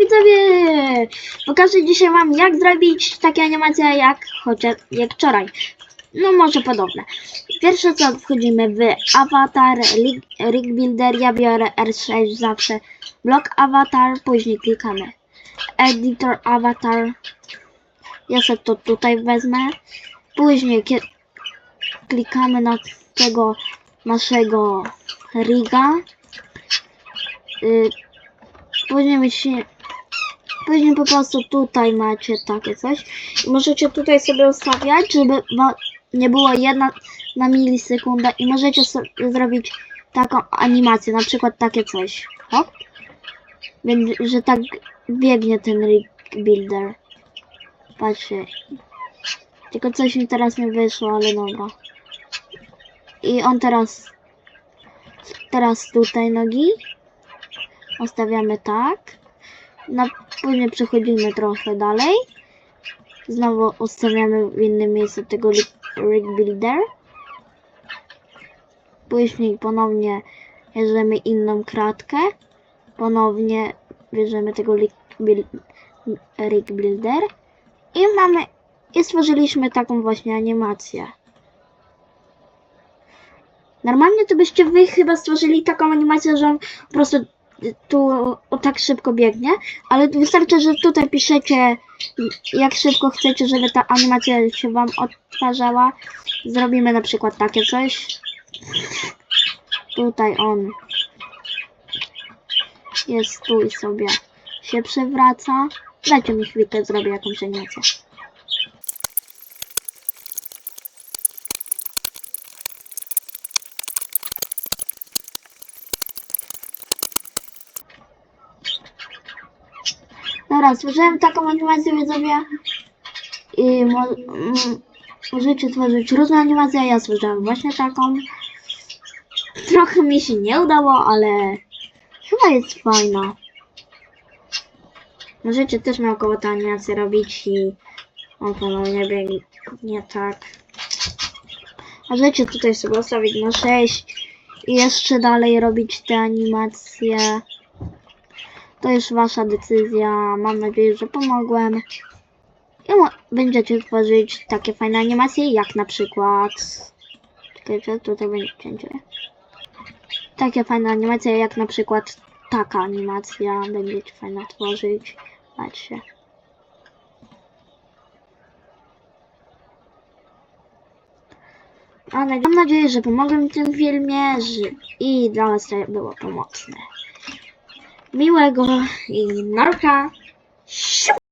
widzowie! Pokażę dzisiaj wam jak zrobić takie animacje jak jak wczoraj. No może podobne. Pierwsze co wchodzimy w avatar, rig, builder, ja biorę R6 zawsze. Block avatar, później klikamy. Editor avatar. Ja sobie to tutaj wezmę. Później klikamy na tego naszego riga. Y, Później myśli, później po prostu tutaj macie takie coś. I możecie tutaj sobie ustawiać, żeby nie było jedna na milisekundę i możecie sobie zrobić taką animację, na przykład takie coś. Hop. Więc, że tak biegnie ten rig builder. Patrzcie. Tylko coś mi teraz nie wyszło, ale dobra. I on teraz teraz tutaj nogi Ustawiamy tak. Na, później przechodzimy trochę dalej. Znowu ustawiamy w innym miejscu tego rig, builder. Później ponownie bierzemy inną kratkę. Ponownie bierzemy tego rig builder. I mamy, i stworzyliśmy taką właśnie animację. Normalnie to byście wy chyba stworzyli taką animację, że on po prostu tu o, tak szybko biegnie, ale wystarczy, że tutaj piszecie jak szybko chcecie, żeby ta animacja się wam odtwarzała. Zrobimy na przykład takie coś. Tutaj on jest tu i sobie się przewraca. Dajcie mi chwilkę, zrobię jakąś animację. Dobra, stworzyłem taką animację widzowie i mo m możecie tworzyć różne animacje, ja stworzyłem właśnie taką. Trochę mi się nie udało, ale chyba jest fajna. Możecie też naokoło tę animację robić i on ponownie biegnie tak. Możecie tutaj sobie ustawić na 6 i jeszcze dalej robić te animacje. To już wasza decyzja. Mam nadzieję, że pomogłem. I będziecie tworzyć takie fajne animacje, jak na przykład. Czekajcie, tutaj będzie cięcie. Takie fajne animacje, jak na przykład taka animacja. Będziecie fajna tworzyć. Patrzcie. Mam nadzieję, że pomogłem w tym filmie że... i dla was to było pomocne miłego i narka. Siu!